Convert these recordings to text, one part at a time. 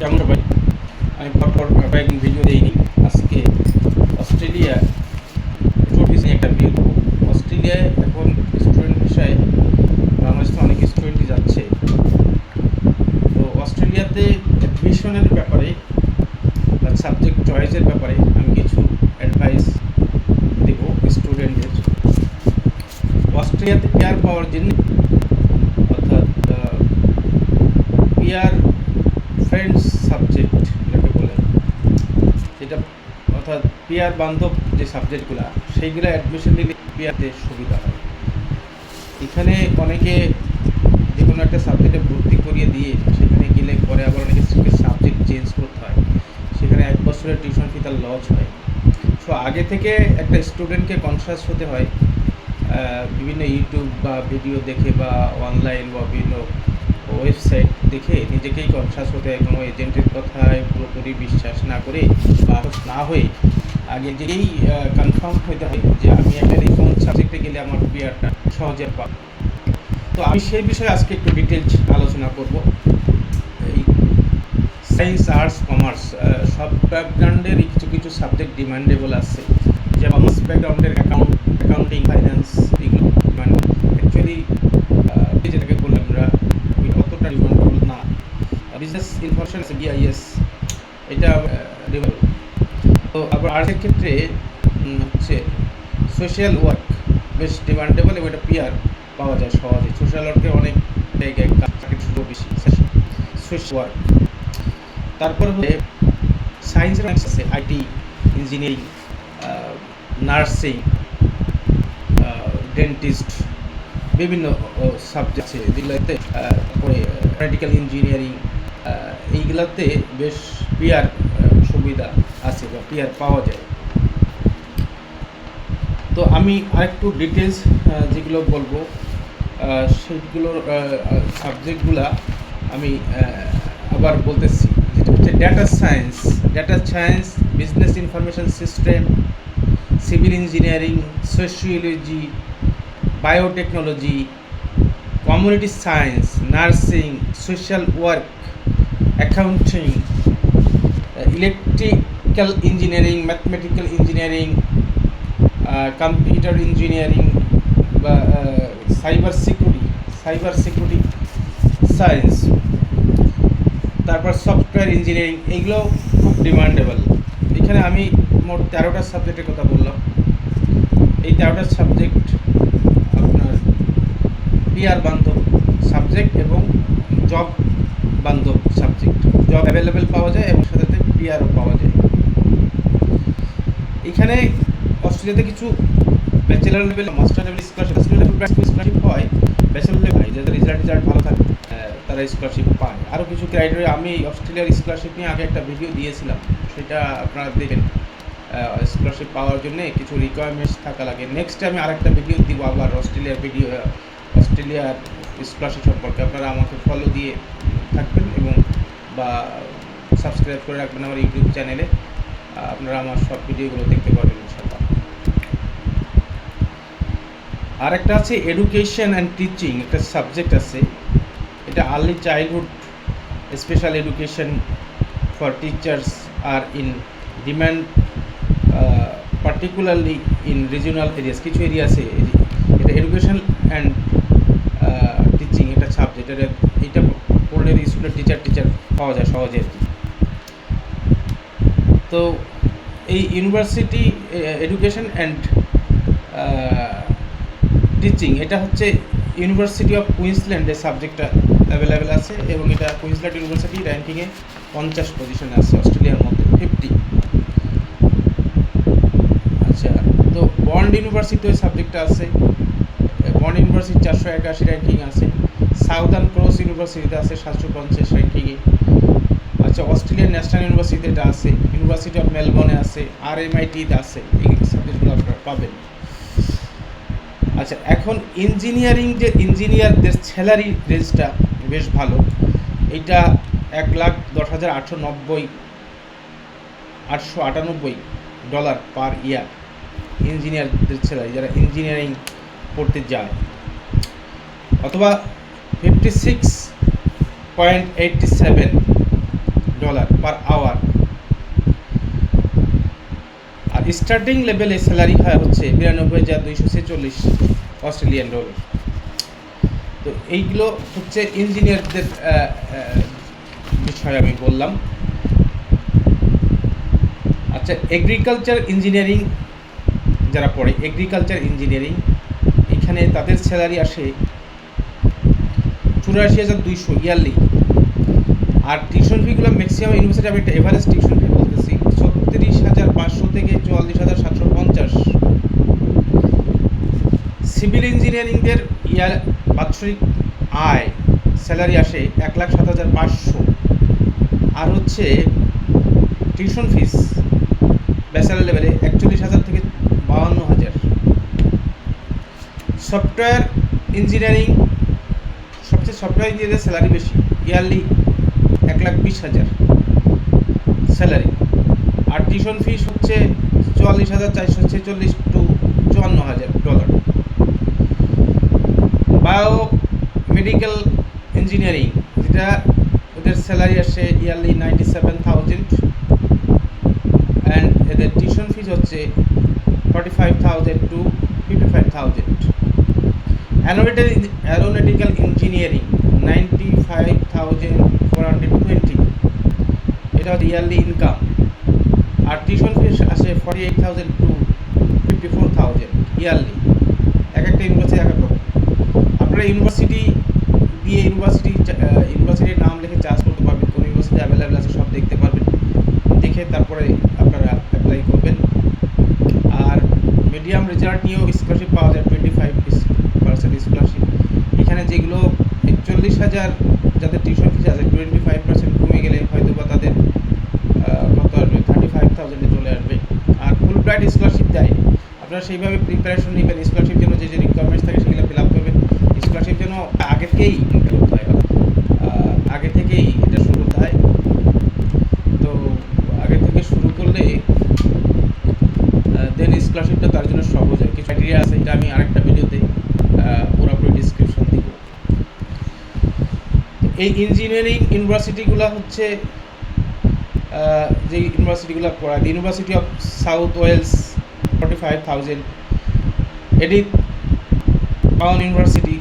কেমন ভাই, আমি পরপর কয়েকদিন ভিডিও দিইনি। আজকে অস্ট্রেলিয়া নিয়ে একটা ভিডিও অস্ট্রেলিয়ায় এখন স্টুডেন্ট বিষয়ে বাংলাদেশ তো অনেক স্টুডেন্টই যাচ্ছে। তো অস্ট্রেলিয়াতে অ্যাডমিশনের ব্যাপারে সাবজেক্ট চয়েসের ব্যাপারে আমি কিছু অ্যাডভাইস দেব স্টুডেন্টদের অস্ট্রেলিয়াতে পেয়ার পাওয়ার জন্য অর্থাৎ পিয়ার সাবজেক্ট যাকে বলে, যেটা অর্থাৎ পিয়ার বান্ধব যে সাবজেক্টগুলো সেইগুলো অ্যাডমিশন নিলে পিয়ারতে সুবিধা হয়। এখানে অনেকে যে কোনো একটা সাবজেক্টে ভর্তি করিয়ে দিয়ে সেখানে গেলে পরে আবার অনেকে সাবজেক্ট চেঞ্জ করতে হয়। সেখানে এক বছরের টিউশন ফি তার লস হয়। সো আগে থেকে একটা স্টুডেন্টকে কনসিয়াস হতে হয় বিভিন্ন ইউটিউব বা ভিডিও দেখে বা অনলাইন বা বিভিন্ন ওয়েবসাইট দেখে নিজেকেই কনসিয়াস হতে হয়, কোনো এজেন্টের কথায় পুরোপুরি বিশ্বাস না করে বা না হয়ে আগে যেই কনফার্ম হতে হয় যে আমি একটা কোন সাবজেক্টে গেলে আমার পিয়ারটা সহজে পাব। তো আমি সেই বিষয়ে আজকে একটু ডিটেলস আলোচনা করব। এই সায়েন্স আর্টস কমার্স সব ব্যাকগ্রাউন্ডের কিছু কিছু সাবজেক্ট ডিমান্ডেবল আছে। যেমন কমার্স ব্যাকগ্রাউন্ডের অ্যাকাউন্ট অ্যাকাউন্টিং ফাইন্যান্স এগুলো ডিমান্ড অ্যাকচুয়ালি যেটাকে বলে আমরা ওই অতটা ডিমান্ডেবল না বিজনেস ইনফরমেশন আছে বিআইএস এটা তো আবার আর্টসের ক্ষেত্রে হচ্ছে সোশ্যাল ওয়ার্ক বেশ ডিমান্ডেবল এবং এটা পিয়ার পাওয়া যায় সহজে। সোশ্যাল ওয়ার্কে অনেক জায়গায় চাকরির সুযোগ বেশি। সোশ্যাল ওয়ার্ক তারপর হচ্ছে সায়েন্সের অনেক আছে আইটি ইঞ্জিনিয়ারিং নার্সিং ডেন্টিস্ট বিভিন্ন সাবজেক্ট আছে। যেগুলোতে পরে মেডিকেল ইঞ্জিনিয়ারিং এইগুলাতে বেশ পিয়ার সুবিধা আছে বা পিয়ার পাওয়া যায়। তো আমি আরেকটু ডিটেলস যেগুলো বলব আহ, সেইগুলোর সাবজেক্টগুলা আমি আবার বলতেছি। যেটা হচ্ছে data science data science business information system civil engineering sociology biotechnology community science nursing social work accounting electrical engineering mathematical engineering computer engineering বা cyber security cyber security science তারপর সফটওয়্যার ইঞ্জিনিয়ারিং এইগুলো খুব ডিমান্ডেবল এখানে আমি মোট তেরোটা সাবজেক্টের কথা বললাম। এই তেরোটা সাবজেক্ট আপনার পিআর বান্ধব সাবজেক্ট এবং জব বান্ধব সাবজেক্ট জব অ্যাভেলেবেল পাওয়া যায় এবং সাথে পিআরও পাওয়া যায়। এখানে অস্ট্রেলিয়াতে কিছু bachelor level master level scholarship হয় ব্যাচেলার লেভেল হয়, যাদের রেজাল্ট রেজাল্ট ভালো থাকে তারা স্কলারশিপ পায়। আরও কিছু ক্রাইটেরিয়া আমি অস্ট্রেলিয়ার স্কলারশিপ নিয়ে আগে একটা ভিডিও দিয়েছিলাম, সেটা আপনারা দেখেন। স্কলারশিপ পাওয়ার জন্য কিছু রিকোয়ারমেন্টস থাকা লাগে। নেক্সট আমি আরেকটা ভিডিও দিব আবার অস্ট্রেলিয়ার ভিডিও অস্ট্রেলিয়ার স্কলারশিপ সম্পর্কে। আপনারা আমাকে ফলো দিয়ে থাকবেন এবং বা সাবস্ক্রাইব করে রাখবেন আমার ইউটিউব চ্যানেলে আপনারা আমার সব ভিডিওগুলো দেখতে পারবেন ইনশাল্লাহ আর একটা আছে এডুকেশন অ্যান্ড টিচিং একটা সাবজেক্ট আছে। এটা early childhood special education for teachers are in demand particularly in regional areas কিছু এরিয়া আছে, এটা এডুকেশন অ্যান্ড টিচিং এটা সাবজেক্ট এটা এটা পড়লে স্কুলের টিচার টিচার পাওয়া যায় সহজে। আর কি তো এই ইউনিভার্সিটি এডুকেশন অ্যান্ড টিচিং এটা হচ্ছে ইউনিভার্সিটি অফ কুইন্সল্যান্ডে সাবজেক্টটা অ্যাভেলেবেল আছে এবং এটা কুইন্সল্যান্ড ইউনিভার্সিটি র্যাঙ্কিংয়ে পঞ্চাশ পজিশনে আছে, অস্ট্রেলিয়ার মধ্যে ফিফটি আচ্ছা তো বন্ড ইউনিভার্সিটি ওই সাবজেক্টটা আছে, বন্ড ইউনিভার্সিটি চারশো একাশি র্যাঙ্কিং আছে সাউদার্ন ক্রস ইউনিভার্সিটিতে আছে সাতশো পঞ্চাশ র্যাঙ্কিংয়ে আচ্ছা অস্ট্রেলিয়ান ন্যাশনাল ইউনিভার্সিটিতে এটা আছে ইউনিভার্সিটি অফ মেলবোর্নে আছে আর এমআইটিতে আছে এই সাবজেক্টগুলো আপনারা পাবেন। আচ্ছা এখন ইঞ্জিনিয়ারিং যে ইঞ্জিনিয়ারদের স্যালারি রেঞ্জটা বেশ ভালো। এটা এক লাখ দশ হাজার আটশো নব্বই, আটশো আটানব্বই ডলার পার ইয়ার ইঞ্জিনিয়ারদের স্যালারি যারা ইঞ্জিনিয়ারিং পড়তে যায়। অথবা fifty six point eighty seven dollar per hour আর স্টার্টিং লেভেলে স্যালারি হয় হচ্ছে বিরানব্বই হাজার দুইশো ছেচল্লিশ অস্ট্রেলিয়ান ডলার তো এইগুলো হচ্ছে ইঞ্জিনিয়ারদের বিষয়ে আমি বললাম। আচ্ছা এগ্রিকালচার ইঞ্জিনিয়ারিং যারা পড়ে এগ্রিকালচার ইঞ্জিনিয়ারিং এখানে তাদের স্যালারি আসে চুরাশি হাজার দুইশো ইয়ারলি। আর টিউশন ফিগুলো ম্যাক্সিমাম ইউনিভার্সিটি আমি একটা এভারেজ টিউশন ফি বলতেছি, ছত্রিশ হাজার পাঁচশো থেকে চুয়াল্লিশ হাজার সাতশো পঞ্চাশ। সিভিল ইঞ্জিনিয়ারিংদের ইয়ার বাৎসরিক আয় স্যালারি আসে এক লাখ সাত হাজার পাঁচশো। আর হচ্ছে টিউশন ফিস ব্যাচেলার লেভেলে একচল্লিশ হাজার থেকে বাহান্ন হাজার। সফটওয়্যার ইঞ্জিনিয়ারিং সফটওয়্যার ইঞ্জিনিয়ারের স্যালারি বেশি, ইয়ারলি এক লাখ বিশ হাজার স্যালারি। আর টিউশন ফিস হচ্ছে চুয়াল্লিশ হাজার চারশো ছেচল্লিশ টু চুয়ান্ন হাজার ডলার। বায়ো মেডিকেল ইঞ্জিনিয়ারিং, যেটা ওদের স্যালারি আসে yearly ninety seven thousand. And এদের টিউশন ফিস হচ্ছে forty five thousand to fifty five thousand. Aeronautical engineering ninety five thousand four hundred twenty এটা হচ্ছে ইয়ারলি ইনকাম আর টিউশন ফিস আসে forty eight thousand to fifty four thousand yearly এক একটা university এক এক রকম। আপনারা ইউনিভার্সিটি দিয়ে ইউনিভার্সিটি ইউনিভার্সিটির নাম লিখে চার্জ করতে পারবেন কোন ইউনিভার্সিটি অ্যাভেলেবেল আছে সব দেখতে পারবেন দেখে তারপরে আপনারা অ্যাপ্লাই করবেন আর মিডিয়াম রেজাল্ট নিয়েও স্কলারশিপ পাওয়া যায় টোয়েন্টি ফাইভ পার্সেন্ট স্কলারশিপ এখানে যেগুলো একচল্লিশ হাজার যাদের টিউশন ফিস আছে টোয়েন্টি ফাইভ পার্সেন্ট কমে গেলে হয়তো বা তাদের কত আসবে? থার্টি ফাইভ থাউজেন্ডে চলে আসবে। আর ফুল ব্রাইট স্কলারশিপ দেয় আপনারা সেইভাবে প্রিপারেশন নেবেন স্কলারশিপ জন্য যে যে রিকোয়ারমেন্টস থাকে সেগুলো ফিল আপ করবেন। স্কলারশিপ জন্য আগে থেকেই হয় আগে থেকেই এটা শুরু করতে হয় তো আগে থেকে শুরু করলে দেন স্কলারশিপটা তার জন্য সহজ হয় কিছু ক্রাইটেরিয়া আছে এটা আমি আরেকটা ভিডিওতে পুরোপুরি ডিসক্রিপশন দিব তো এই ইঞ্জিনিয়ারিং ইউনিভার্সিটিগুলো হচ্ছে যে ইউনিভার্সিটিগুলো পড়ায় university of South Wales forty five thousand এটি পাওয়ান ইউনিভার্সিটি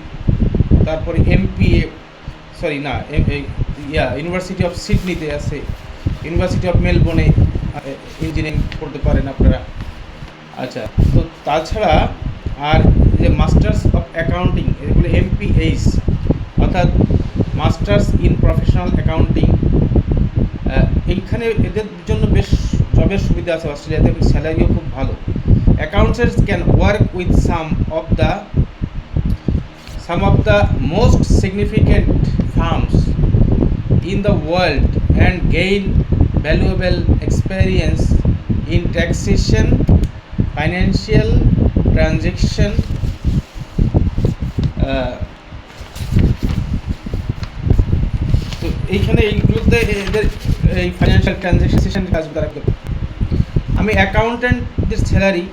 তারপরে এমপিএ সরি না এম- ইয়া ইউনিভার্সিটি অফ সিডনিতে আছে। ইউনিভার্সিটি অফ মেলবোর্নে ইঞ্জিনিয়ারিং পড়তে পারেন আপনারা। আচ্ছা তো তাছাড়া আর যে মাস্টার্স অফ অ্যাকাউন্টিং এগুলো এমপিএইচ অর্থাৎ মাস্টার্স ইন প্রফেশনাল অ্যাকাউন্টিং এইখানে এদের জন্য বেশ জবের সুবিধা আছে অস্ট্রেলিয়াতে, এবং স্যালারিও খুব ভালো। Accountants can work with some of the some of the most significant firms in the world and gain valuable experience in taxation financial transaction এইখানে এইগুলোতে এদের এই ফাইন্যান্সিয়াল ট্রানজ্যাকশন কাজ তারা করবে আমি অ্যাকাউন্ট্যান্টদের স্যালারি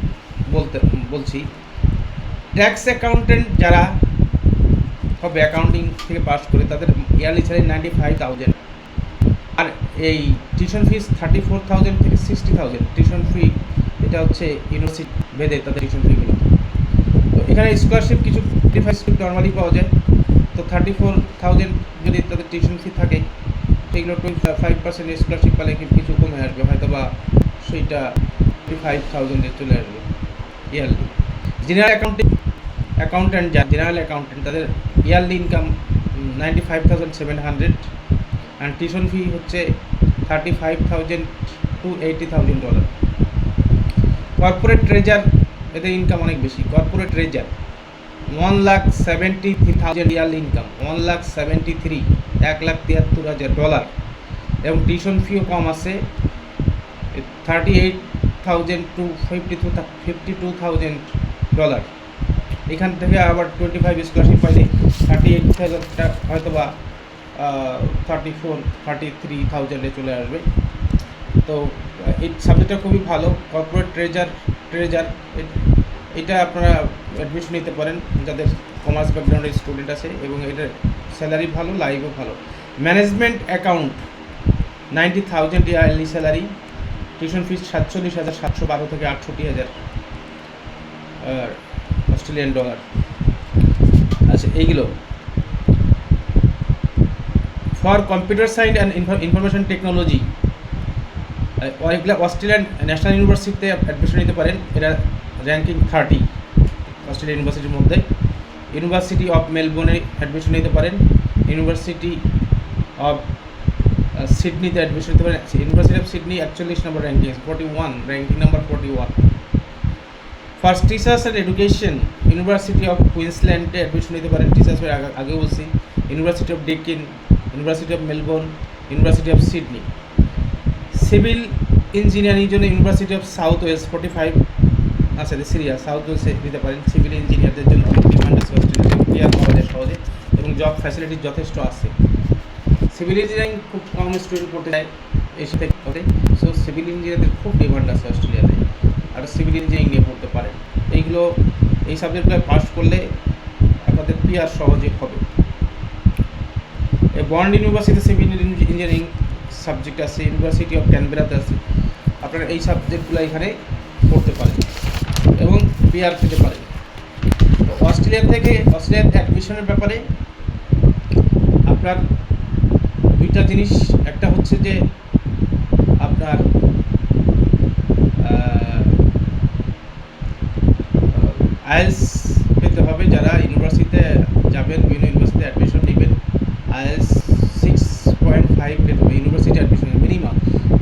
বলতে, বলছি। ট্যাক্স অ্যাকাউন্ট্যান্ট যারা হবে অ্যাকাউন্টিং থেকে পাস করে, তাদের yearly salary ninety five thousand আর এই tuition fees thirty four thousand থেকে সিক্সটি থাউজেন্ড টিউশন ফি এটা হচ্ছে ইউনিভার্সিটি বেঁধে তাদের টিউশন ফিগুলো তো এখানে স্কলারশিপ কিছু ডিফাইস নর্মালি পাওয়া যায়। তো থার্টি ফোর থাউজেন্ড যদি তাদের টিউশন ফি থাকে, সেগুলো টোয়েন্টি ফাইভ পার্সেন্ট স্কলারশিপ পেলে কিছু কমে আসবে? হয়তো বা সেইটা ফাইভ থাউজেন্ডে চলে আসবে। ইয়ারলি জেনারেল অ্যাকাউন্টিং অ্যাকাউন্ট্যান্ট যা জেনারেল অ্যাকাউন্ট্যান্ট তাদের yearly income ninety five thousand seven hundred and tuition fee হচ্ছে thirty five thousand to eighty thousand dollar corporate treasure এদের ইনকাম অনেক বেশি। Corporate treasure one lakh seventy three thousand yearly income one lakh seventy three এক লাখ তিয়াত্তর হাজার dollar এবং tuition ফিও কম আছে thirty eight thousand to fifty two fifty two thousand dollar এখান থেকে আবার টোয়েন্টি ফাইভ স্কলারশিপ পাইলে থার্টি এইট থাউজেন্ডটা হয়তো বা থার্টি ফোর থার্টি থ্রি থাউজেন্ডে চলে আসবে। তো, এই সাবজেক্টটা খুবই ভালো কর্পোরেট ট্রেজার ট্রেজার এটা আপনারা অ্যাডমিশন নিতে পারেন যাদের কমার্স ব্যাকগ্রাউন্ডের স্টুডেন্ট আছে এবং এটার স্যালারি ভালো লাইভও ভালো। Management account ninety thousand yearly salary tuition fees সাতচল্লিশ হাজার সাতশো বারো থেকে আটষট্টি হাজার অস্ট্রেলিয়ান ডলার আচ্ছা এইগুলো। For computer science and information technology Australian national ইউনিভার্সিটিতে অ্যাডমিশন নিতে পারেন। এরা র্যাঙ্কিং থার্টি অস্ট্রেলিয়ান ইউনিভার্সিটির মধ্যে। ইউনিভার্সিটি অফ মেলবোর্নে অ্যাডমিশন নিতে পারেন। ইউনিভার্সিটি অফ সিডনিতে অ্যাডমিশন নিতে পারেন। ইউনিভার্সিটি অফ সিডনি একচল্লিশ নম্বর ranking forty one ranking number forty one first teachers and education university of কুইন্সল্যান্ডে admission নিতে পারেন। টিচার্স আগে বলছি university of Deakin university of Melbourne university of Sydney civil engineering জন্য university of south west forty five আচ্ছা সিরিয়া south ওয়েস্টে দিতে পারেন সিভিল ইঞ্জিনিয়ারদের জন্য। ডিমান্ড আছে অস্ট্রেলিয়াতে ক্লিয়ার পাওয়া যায় সহজে, এবং জব ফ্যাসিলিটি যথেষ্ট আছে। সিভিল ইঞ্জিনিয়ারিং খুব কম স্টুডেন্ট পড়তে যায় এই সাথে ওকে সো সিভিল ইঞ্জিনিয়ারদের খুব ডিমান্ড আছে অস্ট্রেলিয়াতে আর সিভিল ইঞ্জিনিয়ারিং নিয়ে পড়তে পারেন এইগুলো, এই সাবজেক্টগুলো পাস করলে আপনাদের পিআর সহজে হবে। Bond university civil engineering subject আছে ইউনিভার্সিটি অফ ক্যানবেরাতে আছে। আপনারা এই সাবজেক্টগুলো এখানে পড়তে পারেন। এবং থেকে পারে। তো অস্ট্রেলিয়া থেকে অস্ট্রেলিয়ার অ্যাডমিশনের ব্যাপারে আপনার দুইটা জিনিস, একটা হচ্ছে যে আপনার আইএলস পেতে হবে যারা ইউনিভার্সিটিতে যাবেন বিভিন্ন ইউনিভার্সিটিতে অ্যাডমিশন নেবেন আইএলস সিক্স পয়েন্ট ফাইভ পেতে হবে ইউনিভার্সিটি অ্যাডমিশন মিনিমাম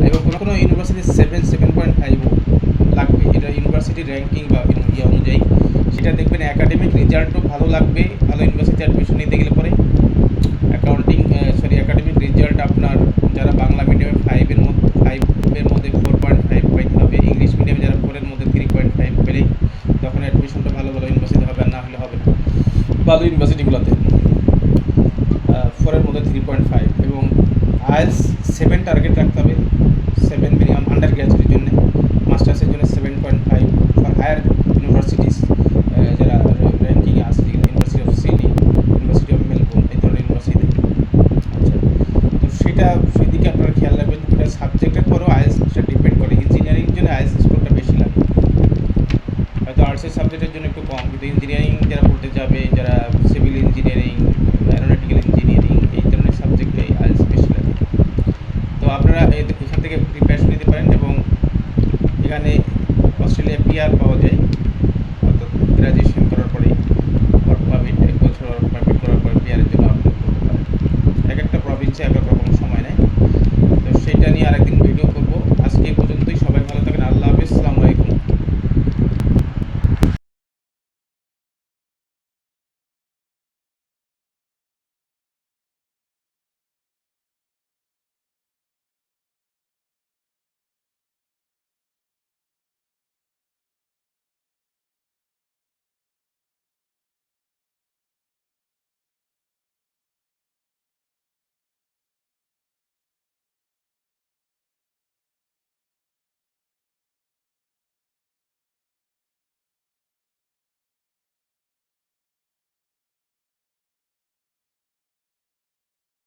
এবং কোনো কোনো ইউনিভার্সিটি সেভেন সেভেন পয়েন্ট ফাইভও লাগবে এটা ইউনিভার্সিটি র্যাঙ্কিং বা ইয়ে অনুযায়ী সেটা দেখবেন একাডেমিক রেজাল্টও ভালো লাগবে, ভালো ইউনিভার্সিটি অ্যাডমিশন নিতে গেলে পরে। অ্যাকাউন্টিং সরি একাডেমিক রেজাল্ট আপনার যারা বাংলা মিডিয়ামে ফাইভের মধ্যে ফাইভের মধ্যে ফোর পয়েন্ট ফাইভ পাইতে হবে ইংলিশ মিডিয়ামে যারা ফোরের মধ্যে থ্রি পয়েন্ট ফাইভ পেলেই তখন অ্যাডমিশনটা ভালো ভালো ইউনিভার্সিটি হবে আর না হলে হবে না। ভালো ইউনিভার্সিটিগুলোতে ফোরের মধ্যে থ্রি পয়েন্ট ফাইভ এবং আইএলস সেভেন টার্গেট রাখতে হবে। সেভেন মিনিমাম আন্ডার গ্র্যাজুয়েটের জন্য।